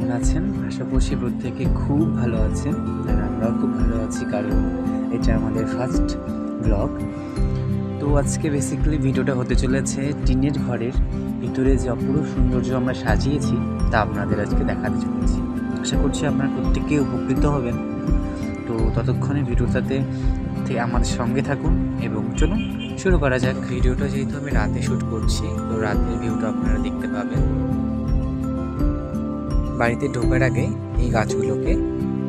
কেমন আছেন? আশা করছি প্রত্যেকে খুব ভালো আছেন আর আমরাও খুব ভালো আছি, কারণ এটা আমাদের ফার্স্ট ব্লগ তো আজকে বেসিক্যালি ভিডিওটা হতে চলেছে টিনের ঘরের ভিতরে যে অপরূপ সৌন্দর্য আমরা সাজিয়েছি, তা আপনাদের আজকে দেখাতে চলেছি। আশা করছি আপনারা প্রত্যেকে উপকৃত হবেন। তো ততক্ষণে ভিডিওটাতে আমাদের সঙ্গে থাকুন এবং চলুন শুরু করা যাক। ভিডিওটা যেহেতু আমি রাতে শ্যুট করছি, তো রাতের ভিউটা আপনারা দেখতে পাবেন। বাড়িতে ঢোকার আগে এই গাছগুলোকে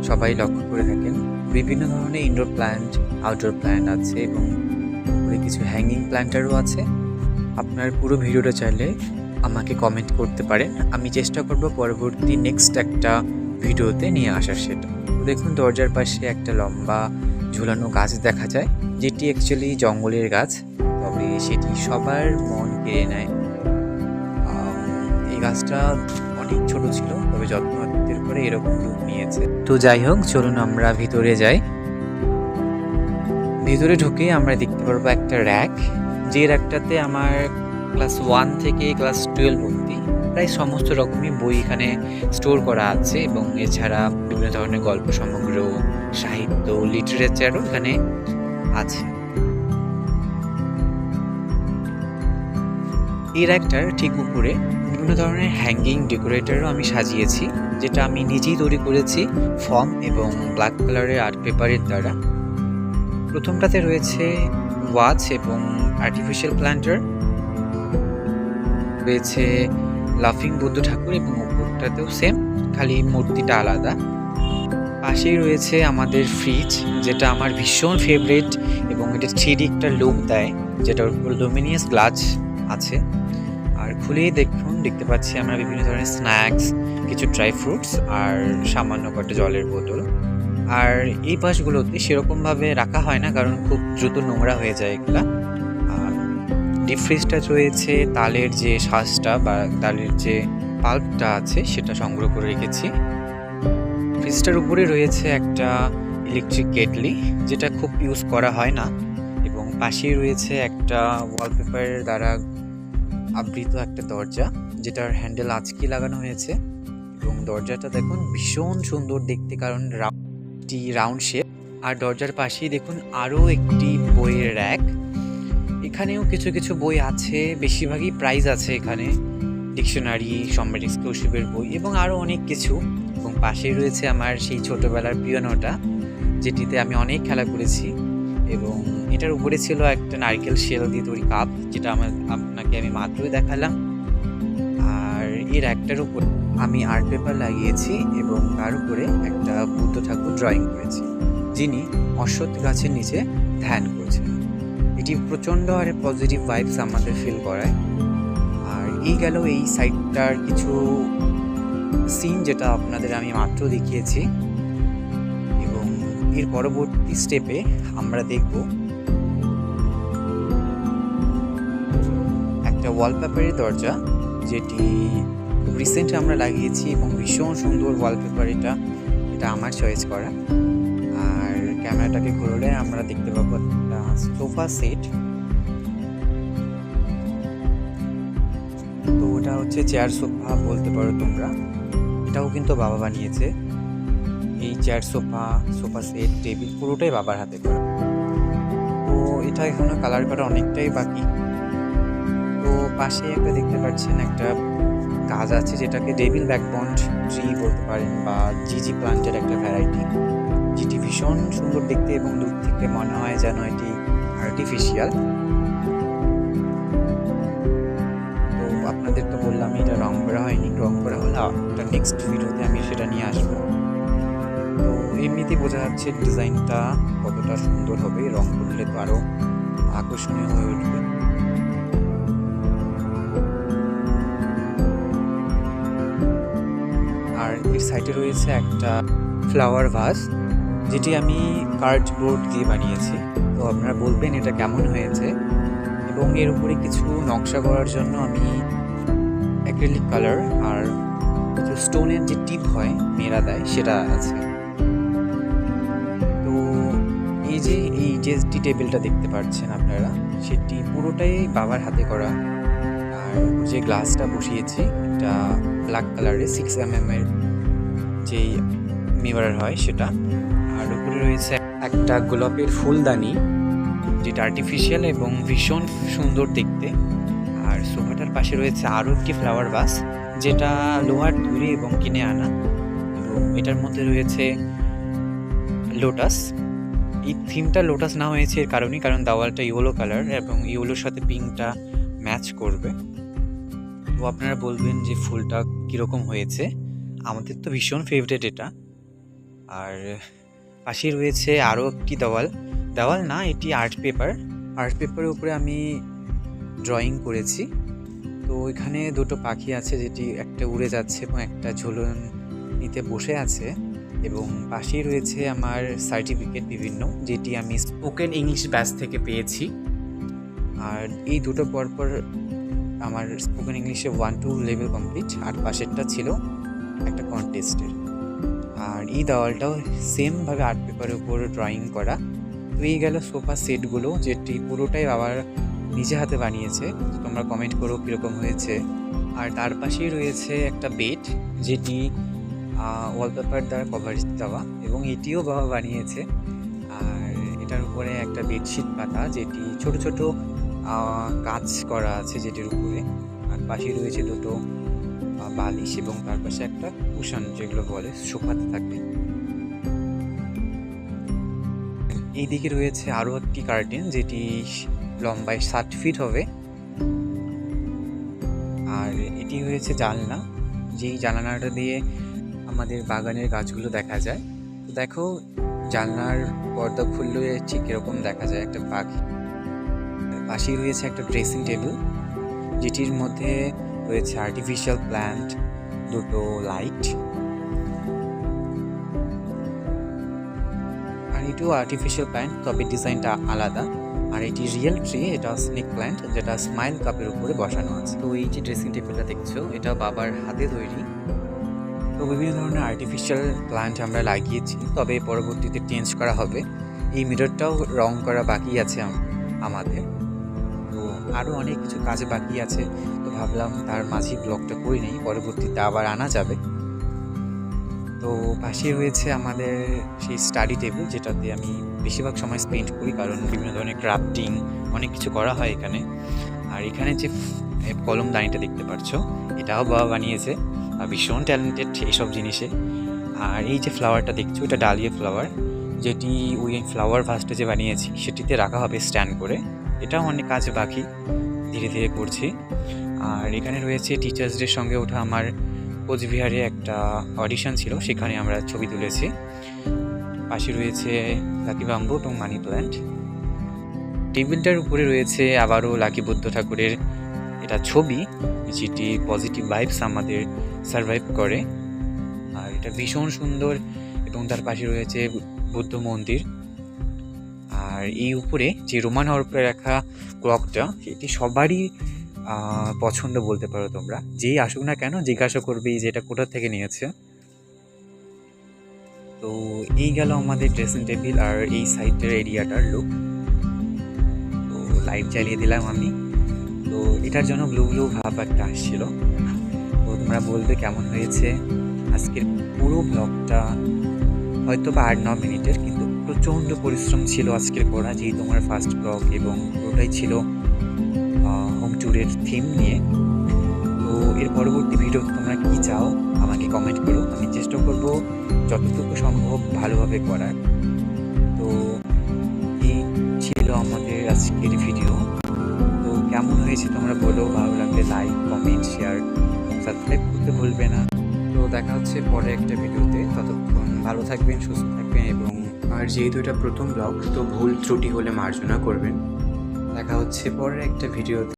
সবাই লক্ষ্য করে থাকেন। বিভিন্ন ধরনের ইনডোর প্ল্যান্ট আউটডোর প্ল্যান্ট আছে এবং কিছু হ্যাঙ্গিং প্ল্যান্টারও আছে। আপনার পুরো ভিডিওটা চাইলে আমাকে কমেন্ট করতে পারেন। আমি চেষ্টা করব পরবর্তী নেক্সট একটা ভিডিওতে নিয়ে আসার সেটা। দেখুন, দরজার পাশে একটা লম্বা ঝুলানো গাছ দেখা যায়। যেটি অ্যাকচুয়ালি জঙ্গলের গাছ, তবে সেটি সবার মন কেড়ে নেয় এই গাছটা ছোট ছিল, তবে যত্ন আত্মের পরে এরকম রূপ নিয়েছে। তো যাই হোক, চলুন আমরা ভিতরে যাই। ভিতরে ঢুকে আমরা দেখতে পারব একটা র্যাক যে র্যাকটাতে আমার ক্লাস ওয়ান থেকে ক্লাস টুয়েলভ অবধি প্রায় সমস্ত রকমই বই এখানে স্টোর করা আছে এবং এছাড়া বিভিন্ন ধরনের গল্প, সমগ্র সাহিত্য লিটারেচারও এখানে আছে। এই র্যাকটার ঠিক উপরে বিভিন্ন ধরনের হ্যাঙ্গিং ডেকোরেটরও আমি সাজিয়েছি, যেটা আমি নিজেই তৈরি করেছি ফর্ম এবং ব্ল্যাক কালারের আর্ট পেপারের দ্বারা। প্রথমটাতে রয়েছে ওয়াচ এবং আর্টিফিশিয়াল প্ল্যান্টার রয়েছে লাফিং বুদ্ধ ঠাকুর এবং উপরটাতেও সেম খালি মূর্তিটা আলাদা। পাশেই রয়েছে আমাদের ফ্রিজ যেটা আমার ভীষণ ফেভারিট এবং এটা থ্রি একটা লুক দেয়, যেটার উপর ডোমিনিয়াস গ্লাস আছে। খুলেই দেখুন, দেখতে পাচ্ছি আমরা বিভিন্ন ধরনের স্ন্যাক্স কিছু ড্রাই ফ্রুটস আর সামান্য কটা জলের বোতল। আর এই পাশগুলোতে সেরকমভাবে রাখা হয় না, কারণ খুব দ্রুত নোংরা হয়ে যায় এগুলা। আর ডিপ ফ্রিজটা রয়েছে, তালের যে শ্বাসটা বা তালের যে পাল্পটা আছে, সেটা সংগ্রহ করে রেখেছি। ফ্রিজটার উপরে রয়েছে একটা ইলেকট্রিক কেটলি যেটা খুব ইউজ করা হয় না। এবং পাশেই রয়েছে একটা ওয়ালপেপারের দ্বারা আবৃত একটা দরজা, যেটার হ্যান্ডেল আজকে লাগানো হয়েছে। এবং দরজাটা দেখুন ভীষণ সুন্দর দেখতে, কারণ একটি রাউন্ড শেপ আর দরজার পাশেই দেখুন আরও একটি বইয়ের র্যাক এখানেও কিছু কিছু বই আছে, বেশিরভাগই প্রাইজ আছে এখানে। ডিকশনারি সম্রাট এক্সক্লুসিভের বই এবং আরও অনেক কিছু। এবং পাশেই রয়েছে আমার সেই ছোটোবেলার পিয়ানোটা যেটিতে আমি অনেক খেলা করেছি। এবং এটার উপরে ছিল একটা নারকেল শেল দিয়ে তৈরি কাপ, যেটা আমার আপনাকে আমি মাত্রই দেখালাম। আর এর একটার উপর আমি আর্ট পেপার লাগিয়েছি এবং তার উপরে একটা বুদ্ধ ঠাকুর ড্রয়িং করেছি, যিনি অশ্বত্থ গাছের নিচে ধ্যান করছেন। এটি প্রচণ্ড হারে পজিটিভ ভাইবস আমাদের ফিল করায়। আর এই গেল এই সাইডটার কিছু সিন যেটা আপনাদের আমি মাত্র দেখিয়েছি। এবং এর পরবর্তী স্টেপে আমরা দেখব একটা ওয়ালপেপারের দরজা, যেটি খুব রিসেন্ট আমরা লাগিয়েছি এবং ভীষণ সুন্দর ওয়ালপেপার এটা। এটা আমার চয়েস করা। আর ক্যামেরাটাকে ঘুরলে আমরা দেখতে পাবো একটা সোফা সেট তো ওটা হচ্ছে চেয়ার সোফা বলতে পারো তোমরা। এটাও কিন্তু বাবা বানিয়েছে। এই chair sofa sofa set table পুরোটাই বাবার হাতে করা। তো এটা এখনও কালার করা অনেকটাই বাকি। তো পাশে একটা দেখতে পাচ্ছেন একটা গাছ আছে যেটাকে ডেভিল ব্যাকবন্ড ট্রি বলতে পারেন বা জিজি প্লান্টের একটা ভ্যারাইটি যেটি ভীষণ সুন্দর দেখতে এবং দূর থেকে মনে হয় যেন এটি আর্টিফিশিয়াল তো আপনাদের তো বললাম এটা রং করা হয়নি, রং করা হলে। একটা নেক্সট ভিডিওতে আমি সেটা নিয়ে আসব। তো এমনিতেই বোঝা যাচ্ছে ডিজাইনটা কতটা সুন্দর হবে, রং করলে তো আরও আকর্ষণীয় হয়ে উঠবে। এর সাইডে রয়েছে একটা ফ্লাওয়ার ভাস যেটি আমি কার্ডবোর্ড দিয়ে বানিয়েছি। তো আপনারা বলবেন এটা কেমন হয়েছে? এবং এর উপরে কিছু নকশা করার জন্য আমি অ্যাক্রিলিক কালার আর কিছু স্টোনের যে টিপ হয় মেয়েরা দেয়, সেটা আছে। তো এই যে এই যে টি টেবিলটা দেখতে পাচ্ছেন আপনারা, সেটি পুরোটাই বাবার হাতে করা। আর যে গ্লাসটা বসিয়েছি, এটা ব্ল্যাক কালারের সিক্স এম এম এর। যেই মিরর হয় সেটা। আর উপরে রয়েছে একটা গোলাপের ফুলদানি, যেটা আর্টিফিশিয়াল এবং ভীষণ সুন্দর দেখতে। আর সোফাটার পাশে রয়েছে আরও একটি ফ্লাওয়ার বাস যেটা লোহার তৈরি এবং কিনে আনা। এবং এটার মধ্যে রয়েছে লোটাস এই থিমটা লোটাস না হয়েছে এর কারণেই, কারণ দাওয়ালটা ইয়েলো কালার এবং ইয়েলোর সাথে পিঙ্কটা ম্যাচ করবে। তো আপনারা বলবেন যে ফুলটা কীরকম হয়েছে? আমাদের তো ভীষণ ফেভারেট এটা। আর পাশে রয়েছে আরও একটি দেওয়াল। দেওয়াল না, এটি আর্ট পেপার আর্ট পেপারের উপরে আমি ড্রয়িং করেছি। তো এখানে দুটো পাখি আছে যেটি একটা উড়ে যাচ্ছে এবং একটা ঝুলন নিতে বসে আছে। এবং পাশেই রয়েছে আমার সার্টিফিকেট বিভিন্ন, যেটি আমি স্পোকেন ইংলিশ ব্যাচ থেকে পেয়েছি। আর এই দুটো পরপর আমার স্পোকেন ইংলিশে ওয়ান টু লেভেল কমপ্লিট আর পাশেরটা ছিল একটা কন্টেস্টের আর এই দেওয়ালটাও সেমভাবে আর্ট পেপারের উপর ড্রয়িং করা। তো এই গেল সোফা সেটগুলো যেটি পুরোটাই বাবার নিজে হাতে বানিয়েছে। তোমরা কমেন্ট করো কীরকম হয়েছে। আর তার পাশেই রয়েছে একটা বেড যেটি ওয়ালপেপার দ্বারা কভার দেওয়া। এবং এটিও বাবা বানিয়েছে। আর এটার উপরে একটা বেডশিট পাতা, যেটি ছোট ছোট কাজ করা আছে যেটির উপরে। আর পাশে রয়েছে দুটো আহ, বালিশ এবং তার পাশে একটা কুশন যেগুলো বলে শুকাতে থাকে এইদিকে রয়েছে আরও একটি কার্টেন যেটি লম্বায় ষাট ফিট হবে। আর এটি হয়েছে জানলা। যেই জানালাটা দিয়ে আমাদের বাগানের গাছগুলো দেখা যায়। তো দেখো জানলার পর্দা খুললে ঠিক এরকম দেখা যায় একটা পাখি। পাশেই রয়েছে একটা ড্রেসিং টেবিল যেটির মধ্যে রয়েছে আর্টিফিশিয়াল প্ল্যান্ট দুটো লাইট আর এটিও আর্টিফিশিয়াল প্ল্যান্ট তবে ডিজাইনটা আলাদা। আর এটি রিয়েল ট্রি এটা স্নেক প্ল্যান্ট যেটা স্মাইল কাপের উপরে বসানো আছে। তো এই যে ড্রেসিং টেবিলটা দেখছ, এটা বাবার হাতে তৈরি। তো বিভিন্ন ধরনের আর্টিফিশিয়াল প্ল্যান্ট আমরা লাগিয়েছি, তবে পরবর্তীতে চেঞ্জ করা হবে। এই মিররটাও রং করা বাকি আছে আমাদের। আরও অনেক কিছু কাজ বাকি আছে। তো ভাবলাম তার মাঝে ব্লগটা করে নিই, পরবর্তীতে আবার আনা যাবে। তো পাশে রয়েছে আমাদের সেই স্টাডি টেবিল যেটাতে আমি বেশিরভাগ সময় স্পেন্ড করি, কারণ বিভিন্ন ধরনের ক্রাফটিং অনেক কিছু করা হয় এখানে। আর এখানে যে কলম দানিটা দেখতে পাচ্ছ এটাও বাবা বানিয়েছে ভীষণ ট্যালেন্টেড এইসব জিনিসে। আর এই যে ফ্লাওয়ারটা দেখছ, এটা ডালিয়া ফ্লাওয়ার যেটি ওই ফ্লাওয়ার ভাসটা যে বানিয়েছি, সেটিতে রাখা হবে স্ট্যান্ড করে। এটাও অনেক কাজ বাকি ধীরে ধীরে করছি আর এখানে রয়েছে টিচার্স ডের সঙ্গে ওঠা আমার কোচবিহারে একটা অডিশন ছিল, সেখানে আমরা ছবি তুলেছি। পাশে রয়েছে লাকি বাম্বু এবং মানি প্ল্যান্ট। টেবিলটার উপরে রয়েছে আবারও লাকি বুদ্ধ ঠাকুরের এটা ছবি, যেটি পজিটিভ ভাইবস আমাদের সার্ভাইভ করে। আর এটা ভীষণ সুন্দর এবং তার পাশে রয়েছে বুদ্ধ মন্দির। আর এই উপরে যে রোমান উপরে রাখা ক্লকটা, এটি সবারই পছন্দ বলতে পারো তোমরা। যেই আসুক না কেন, জিজ্ঞাসা করবে যে এটা কোথা থেকে নিয়েছে। তো এই গেল আমাদের ড্রেসিং টেবিল আর এই সাইডের এরিয়াটার লুক তো লাইট জ্বালিয়ে দিলাম আমি। তো এটার জন্য ব্লু ব্লু ভাব একটা আসছিল। তো তোমরা বলবে কেমন হয়েছে? আজকের পুরো ব্লগটা হয়তো বা আট, ন মিনিটের, কিন্তু প্রচণ্ড পরিশ্রম ছিল আজকের করা যেই তোমার ফার্স্ট ব্লগ এবং পুরোটাই ছিল হোম ট্যুরের থিম নিয়ে। তো এর পরবর্তী ভিডিও তোমরা কি চাও আমাকে কমেন্ট করো। আমি চেষ্টা করব যতটুকু সম্ভব ভালোভাবে করার। তো এই ছিল আমাদের আজকের ভিডিও তো কেমন হয়েছে তোমরা বলো, ভালো লাগলে লাইক কমেন্ট শেয়ার সাবস্ক্রাইব করতে ভুলবে না। তো দেখা হচ্ছে পরে একটা ভিডিওতে ততক্ষণ ভালো থাকবেন, সুস্থ থাকবেন এবং আর যেহেতু এটা প্রথম ব্লগ তো ভুল ত্রুটি হলে মার্জনা করবেন। দেখা হচ্ছে পরের একটা ভিডিওতে